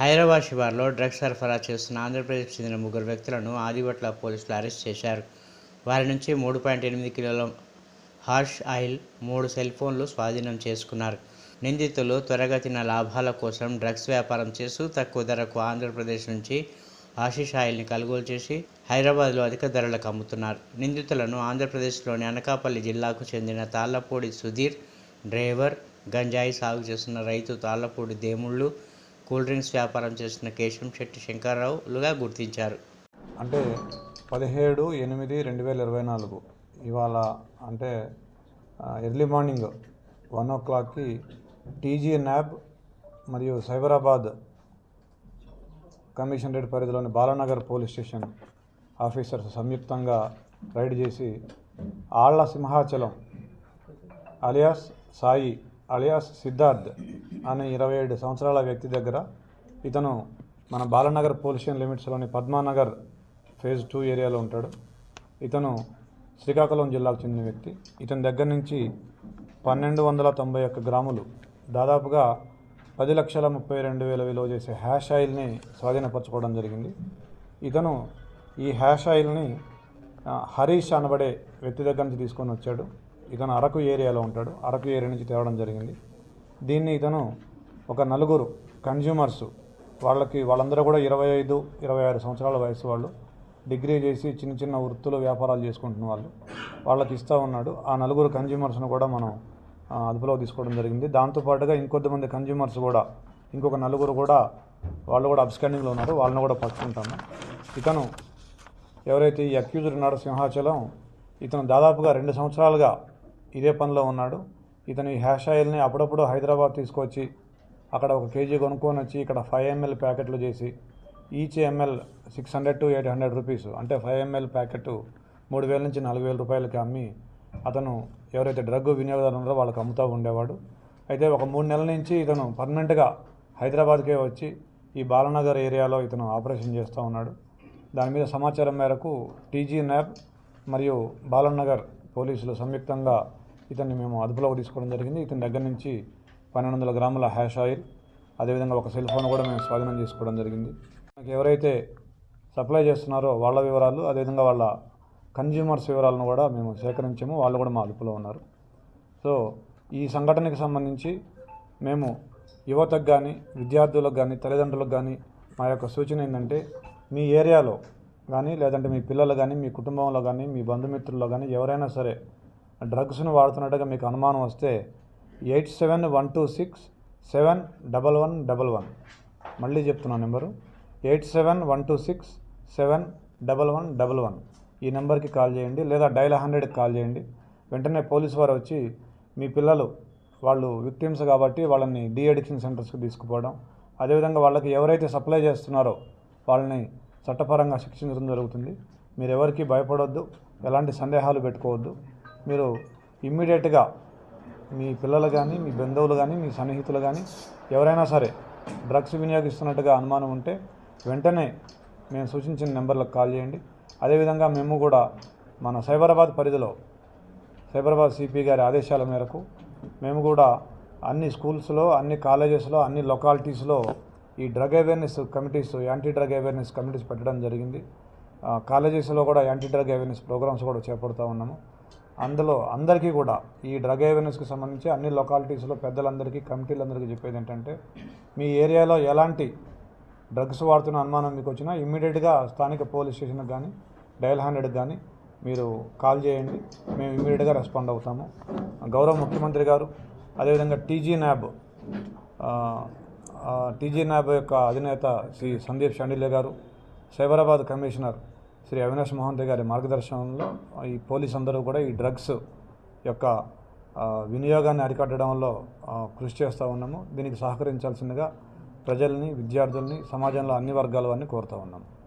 Hyderabad శివార్లో drugs సరఫరా చేస్తున్న ఆంధ్రప్రదేశ్కు చెందిన ముగ్గురు వ్యక్తులను ఆదివట్ల పోలీసులు అరెస్ట్ చేశారు. వారి నుంచి మూడు పాయింట్ ఎనిమిది కిలోల హార్ష్ ఆయిల్ మూడు సెల్ ఫోన్లు స్వాధీనం చేసుకున్నారు. నిందితులు త్వరగతిన లాభాల కోసం డ్రగ్స్ వ్యాపారం చేస్తూ తక్కువ ధరకు ఆంధ్రప్రదేశ్ నుంచి ఆశీష్ ఆయిల్ని కొనుగోలు చేసి హైదరాబాద్లో అధిక ధరలకు అమ్ముతున్నారు. నిందితులను ఆంధ్రప్రదేశ్లోని అనకాపల్లి జిల్లాకు చెందిన తాళ్ళపూడి సుధీర్ డ్రైవర్ గంజాయి సాగు చేస్తున్న రైతు తాళ్ళపూడి దేముళ్ళు కూల్ డ్రింక్స్ వ్యాపారం చేసిన కేశం శెట్టి శంకర్రావులుగా గుర్తించారు. అంటే పదిహేడు ఎనిమిది రెండు వేల ఇరవై నాలుగు. ఇవాళ అంటే ఎర్లీ మార్నింగ్ వన్ ఓ క్లాక్కి టీజీ న్యాబ్ మరియు సైబరాబాద్ కమిషనరేట్ పరిధిలోని బాలానగర్ పోలీస్ స్టేషన్ ఆఫీసర్స్ సంయుక్తంగా రైడ్ చేసి ఆళ్ళ సింహాచలం అలియాస్ సాయి అలియాస్ సిద్ధార్థ్ అనే ఇరవై ఏడు సంవత్సరాల వ్యక్తి దగ్గర ఇతను మన బాలనగర్ పొల్యూషన్ లిమిట్స్లోని పద్మానగర్ ఫేజ్ టూ ఏరియాలో ఉంటాడు. ఇతను శ్రీకాకుళం జిల్లాకు చెందిన వ్యక్తి. ఇతని దగ్గర నుంచి పన్నెండు వందల తొంభై ఒక్క గ్రాములు దాదాపుగా పది లక్షల ముప్పై రెండు వేల విలువ చేసే హ్యాష్ ఆయిల్ని స్వాధీనపరచుకోవడం జరిగింది. ఇతను ఈ హ్యాష్ ఆయిల్ని హరీష్ అనబడే వ్యక్తి దగ్గర నుంచి తీసుకొని వచ్చాడు. ఇతను అరకు ఏరియాలో ఉంటాడు. అరకు ఏరియా నుంచి తేవడం జరిగింది. దీన్ని ఇతను ఒక నలుగురు కన్జ్యూమర్స్ వాళ్ళకి వాళ్ళందరూ కూడా ఇరవై ఐదు ఇరవై ఆరు సంవత్సరాల వయసు వాళ్ళు డిగ్రీ చేసి చిన్న చిన్న వృత్తులు వ్యాపారాలు చేసుకుంటున్న వాళ్ళు. వాళ్ళకి ఇస్తూ ఉన్నాడు. ఆ నలుగురు కన్జ్యూమర్స్ను కూడా మనం అదుపులో తీసుకోవడం జరిగింది. దాంతోపాటుగా ఇంకొద్దిమంది కన్జ్యూమర్స్ కూడా ఇంకొక నలుగురు కూడా వాళ్ళు కూడా అబ్స్కాండింగ్లో ఉన్నారు. వాళ్ళని కూడా పట్టుకుంటాము. ఇతను ఎవరైతే ఈ అక్యూజ్డ్ ఉన్నాడో సింహాచలం ఇతను దాదాపుగా రెండు సంవత్సరాలుగా ఇదే పనిలో ఉన్నాడు. ఇతను ఈ హ్యాష్ ఆయిల్ని అప్పుడప్పుడు హైదరాబాద్ తీసుకొచ్చి అక్కడ ఒక కేజీ కొనుక్కొని వచ్చి ఇక్కడ ఫైవ్ ఎంఎల్ ప్యాకెట్లు చేసి each ML six hundred to eight hundred rupees అంటే ఫైవ్ ఎంఎల్ ప్యాకెట్ మూడు వేల నుంచి నాలుగు వేల రూపాయలకి అమ్మి అతను ఎవరైతే డ్రగ్ వినియోగదారులు ఉన్నారో వాళ్ళకి అమ్ముతూ ఉండేవాడు. అయితే ఒక మూడు నెలల నుంచి ఇతను పర్మనెంట్గా హైదరాబాద్కే వచ్చి ఈ బాలనగర్ ఏరియాలో ఇతను ఆపరేషన్ చేస్తూ ఉన్నాడు. దాని మీద సమాచారం మేరకు టీజీ న్యాబ్ మరియు బాలనగర్ పోలీసులు సంయుక్తంగా ఇతన్ని మేము అదుపులోకి తీసుకోవడం జరిగింది. ఇతని దగ్గర నుంచి పన్నెండు వందల గ్రాముల హ్యాష్ ఆయిల్ అదేవిధంగా ఒక సెల్ ఫోన్ కూడా మేము స్వాధీనం చేసుకోవడం జరిగింది. మనకి ఎవరైతే సప్లై చేస్తున్నారో వాళ్ళ వివరాలు అదేవిధంగా వాళ్ళ కన్జ్యూమర్స్ వివరాలను కూడా మేము సేకరించాము. వాళ్ళు కూడా మా అదుపులో ఉన్నారు. సో ఈ సంఘటనకి సంబంధించి మేము యువతకు కానీ విద్యార్థులకు కానీ తల్లిదండ్రులకు కానీ మా యొక్క సూచన ఏంటంటే మీ ఏరియాలో కానీ లేదంటే మీ పిల్లలు కానీ మీ కుటుంబంలో కానీ మీ బంధుమిత్రుల్లో కానీ ఎవరైనా సరే డ్రగ్స్ను వాడుతున్నట్టుగా మీకు అనుమానం వస్తే eight seven one two six seven double one double one. మళ్ళీ చెప్తున్నాను number. Eight seven one two six seven double one double one. ఈ నెంబర్కి కాల్ చేయండి లేదా డైల్ హండ్రెడ్కి కాల్ చేయండి. వెంటనే పోలీసు వారు వచ్చి మీ పిల్లలు వాళ్ళు విక్టిమ్స్ కాబట్టి వాళ్ళని డీ అడిక్షన్ సెంటర్స్కి తీసుకుపోవడం. అదేవిధంగా వాళ్ళకి ఎవరైతే సప్లై చేస్తున్నారో వాళ్ళని చట్టపరంగా శిక్షించడం జరుగుతుంది. మీరు ఎవరికి భయపడొద్దు. ఎలాంటి సందేహాలు పెట్టుకోవద్దు. మీరు ఇమ్మీడియట్గా మీ పిల్లలు కానీ మీ బంధువులు కానీ మీ సన్నిహితులు కానీ ఎవరైనా సరే డ్రగ్స్ వినియోగిస్తున్నట్టుగా అనుమానం ఉంటే వెంటనే మేము సూచించిన నెంబర్లకు కాల్ చేయండి. అదేవిధంగా మేము కూడా మన సైబరాబాద్ పరిధిలో సైబరాబాద్ సిపి గారి ఆదేశాల మేరకు మేము కూడా అన్ని స్కూల్స్లో అన్ని కాలేజెస్లో అన్ని లొకాలిటీస్లో ఈ drug awareness committees anti drug awareness committees పెట్టడం జరిగింది. ఆ, కాలేజెస్లో కూడా యాంటీ డ్రగ్ అవేర్నెస్ ప్రోగ్రామ్స్ కూడా చేపడుతూ ఉన్నాము. అందులో అందరికీ కూడా ఈ డ్రగ్ అవేర్నెస్కి సంబంధించి అన్ని లొకాలిటీస్లో పెద్దలందరికీ కమిటీలందరికీ చెప్పేది ఏంటంటే మీ ఏరియాలో ఎలాంటి డ్రగ్స్ వాడుతున్న అనుమానం మీకు వచ్చినా ఇమ్మీడియట్గా స్థానిక పోలీస్ స్టేషన్కి కానీ డయల్ హండ్రెడ్కి కానీ మీరు కాల్ చేయండి. మేము ఇమ్మీడియట్గా రెస్పాండ్ అవుతాము. గౌరవ ముఖ్యమంత్రి గారు అదేవిధంగా టీజీ న్యాబ్ టీజీ న్యాబ్ యొక్క అధినేత శ్రీ సందీప్ షండిలే గారు సైబరాబాద్ కమిషనర్ శ్రీ అవినాష్ మోహంతి గారి మార్గదర్శనంలో ఈ పోలీస్ అందరూ కూడా ఈ డ్రగ్స్ యొక్క వినియోగాన్ని అరికట్టడంలో కృషి చేస్తూ ఉన్నాము. దీనికి సహకరించాల్సిందిగా ప్రజల్ని విద్యార్థుల్ని సమాజంలో అన్ని వర్గాల వారిని కోరుతూ ఉన్నాము.